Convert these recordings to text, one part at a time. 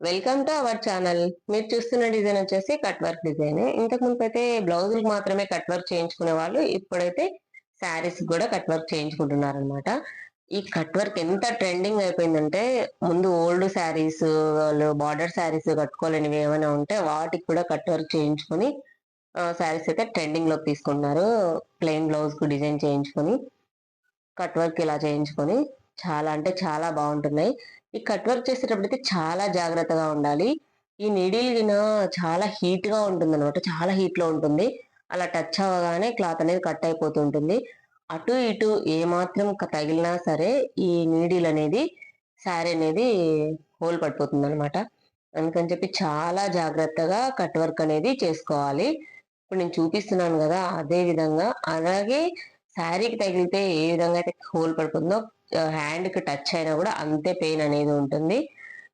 Welcome to our channel మీరు చూస్తున్న design వచ్చేసి కట్ వర్క్ డిజైన్ ఇంతకు ముందు అయితే బ్లౌజులకు మాత్రమే కట్ వర్క్ చేయించుకునే వాళ్ళు ఇప్పుడైతే శారీస్ కూడా కట్ వర్క్ చేయించుకుంటున్నారు అనమాట ఈ కట్ వర్క్ ఎంత ట్రెండింగ్ అయిపోయిందంటే ముందు ఓల్డ్ శారీస్ వాళ్ళు బార్డర్ శారీస్ కట్టుకోలేనివి ఏమైనా ఉంటే వాటికి కూడా కట్ వర్క్ చేయించుకొని శారీస్ అయితే ట్రెండింగ్లోకి తీసుకుంటున్నారు. ప్లెయిన్ బ్లౌజ్కు డిజైన్ చేయించుకొని కట్ వర్క్ ఇలా చేయించుకొని చాలా అంటే చాలా బాగుంటున్నాయి. ఈ కట్ వర్క్ చేసేటప్పుడు అయితే చాలా జాగ్రత్తగా ఉండాలి. ఈ నీడిల్గిన చాలా హీట్గా ఉంటుంది అనమాట చాలా హీట్లో ఉంటుంది. అలా టచ్ అవ్వగానే క్లాత్ అనేది కట్ అయిపోతుంటుంది అటు ఇటు ఏ మాత్రం తగిలినా సరే ఈ నీడిల్ అనేది శారీ అనేది హోల్ పడిపోతుంది అనమాట అందుకని చెప్పి చాలా జాగ్రత్తగా కట్ వర్క్ అనేది చేసుకోవాలి. ఇప్పుడు నేను చూపిస్తున్నాను కదా అదే విధంగా. అలాగే శారీకి తగిలితే ఏ విధంగా అయితే హోల్ పడుతుందో హ్యాండ్కి టచ్ అయినా కూడా అంతే పెయిన్ అనేది ఉంటుంది.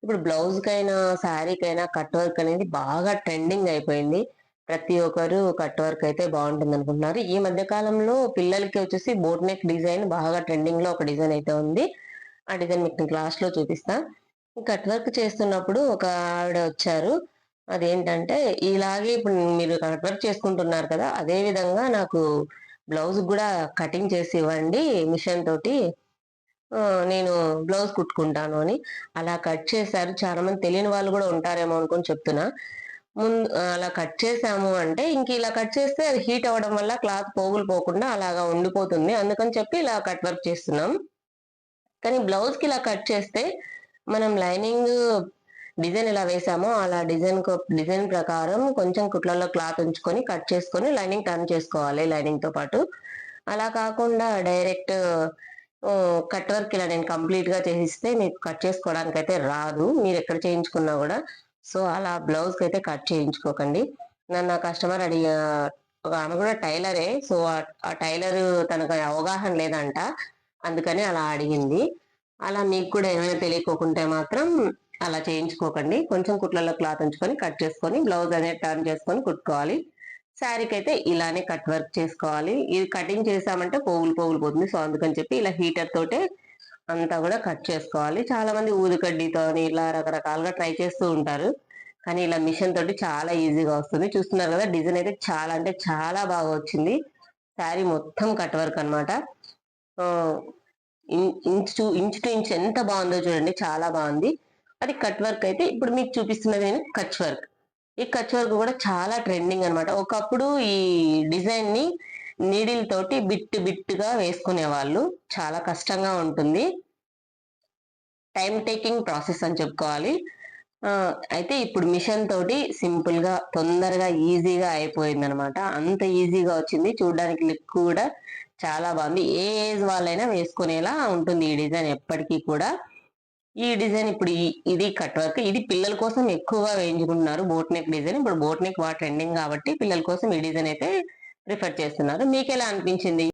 ఇప్పుడు బ్లౌజ్ కైనా శారీకైనా కట్ వర్క్ అనేది బాగా ట్రెండింగ్ అయిపోయింది. ప్రతి ఒక్కరు కట్ వర్క్ అయితే బాగుంటుంది అనుకుంటున్నారు. ఈ మధ్య కాలంలో పిల్లలకి వచ్చేసి బోట్ నెక్ డిజైన్ బాగా ట్రెండింగ్లో ఒక డిజైన్ అయితే ఉంది. ఆ డిజైన్ మీకు క్లాస్లో చూపిస్తా. కట్ వర్క్ చేస్తున్నప్పుడు ఒక ఆవిడ వచ్చారు. అదేంటంటే ఇలాగే ఇప్పుడు మీరు కట్ వర్క్ చేసుకుంటున్నారు కదా అదే విధంగా నాకు బ్లౌజ్ కూడా కటింగ్ చేసి ఇవ్వండి మిషన్ తోటి. నేను బ్లౌజ్ కుట్టుకుంటాను అని అలా కట్ చేశారు. చాలా మంది తెలియని వాళ్ళు కూడా ఉంటారేమో అనుకుని చెప్తున్నా. ముందు అలా కట్ చేసాము అంటే ఇంక ఇలా కట్ చేస్తే అది హీట్ అవ్వడం వల్ల క్లాత్ పోగులు పోకుండా అలాగా ఉండిపోతుంది. అందుకని చెప్పి ఇలా కట్ వర్క్ చేస్తున్నాం. కానీ బ్లౌజ్కి ఇలా కట్ చేస్తే మనం లైనింగ్ డిజైన్ ఎలా వేసామో అలా డిజైన్ డిజైన్ ప్రకారం కొంచెం కుట్లలో క్లాత్ ఉంచుకొని కట్ చేసుకొని లైనింగ్ టర్న్ చేసుకోవాలి లైనింగ్తో పాటు. అలా కాకుండా డైరెక్ట్ కట్ వర్క్ ఇలా నేను కంప్లీట్గా చేసిస్తే మీకు కట్ చేసుకోవడానికి అయితే రాదు. మీరు ఎక్కడ చేయించుకున్నా కూడా. సో అలా బ్లౌజ్ అయితే కట్ చేయించుకోకండి. నన్ను కస్టమర్ అడిగా ఆమె కూడా టైలరే. సో ఆ టైలర్ తనకు అవగాహన లేదంట. అందుకని అలా అడిగింది. అలా మీకు కూడా ఏమైనా తెలియకోకుంటే మాత్రం అలా చేయించుకోకండి. కొంచెం కుట్లలో క్లాత్ ఉంచుకొని కట్ చేసుకొని బ్లౌజ్ అనేది టర్న్ చేసుకొని కుట్టుకోవాలి. శారీకి అయితే ఇలానే కట్ వర్క్ చేసుకోవాలి. ఇది కటింగ్ చేసామంటే పోగులు పోగులు పోతుంది. సో అందుకని చెప్పి ఇలా హీటర్ తోటే అంతా కూడా కట్ చేసుకోవాలి. చాలా మంది ఊదుకడ్డితో ఇలా రకరకాలుగా ట్రై చేస్తూ ఉంటారు. కానీ ఇలా మిషన్ తోటి చాలా ఈజీగా వస్తుంది. చూస్తున్నారు కదా డిజైన్ అయితే చాలా అంటే చాలా బాగా వచ్చింది. శారీ మొత్తం కట్ వర్క్ అనమాట inch to inch to inch ఎంత బాగుందో చూడండి. చాలా బాగుంది. అది కట్ వర్క్ అయితే ఇప్పుడు మీకు చూపిస్తున్నది కచ్ వర్క్. ఈ కచ్ వర్క్ కూడా చాలా ట్రెండింగ్ అనమాట ఒకప్పుడు ఈ డిజైన్ని నీడిల్ తోటి బిట్టు బిట్టుగా వేసుకునే వాళ్ళు చాలా కష్టంగా ఉంటుంది. టైం టేకింగ్ ప్రాసెస్ అని చెప్పుకోవాలి. అయితే ఇప్పుడు మిషన్ తోటి సింపుల్గా తొందరగా ఈజీగా అయిపోయింది అనమాట అంత ఈజీగా వచ్చింది. చూడడానికి లుక్ కూడా చాలా బాగుంది. ఏ ఏజ్ వాళ్ళైనా వేసుకునేలా ఉంటుంది ఈ డిజైన్ ఎప్పటికీ కూడా. ఈ డిజైన్ ఇప్పుడు ఇది కట్ వర్క్. ఇది పిల్లల కోసం ఎక్కువగా వేయించుకుంటున్నారు బోట్ నెక్ డిజైన్. ఇప్పుడు బోట్ నెక్ బాగా ట్రెండింగ్ కాబట్టి పిల్లల కోసం ఈ డిజైన్ అయితే ప్రిఫర్ చేస్తున్నారు. మీకు ఎలా అనిపించింది?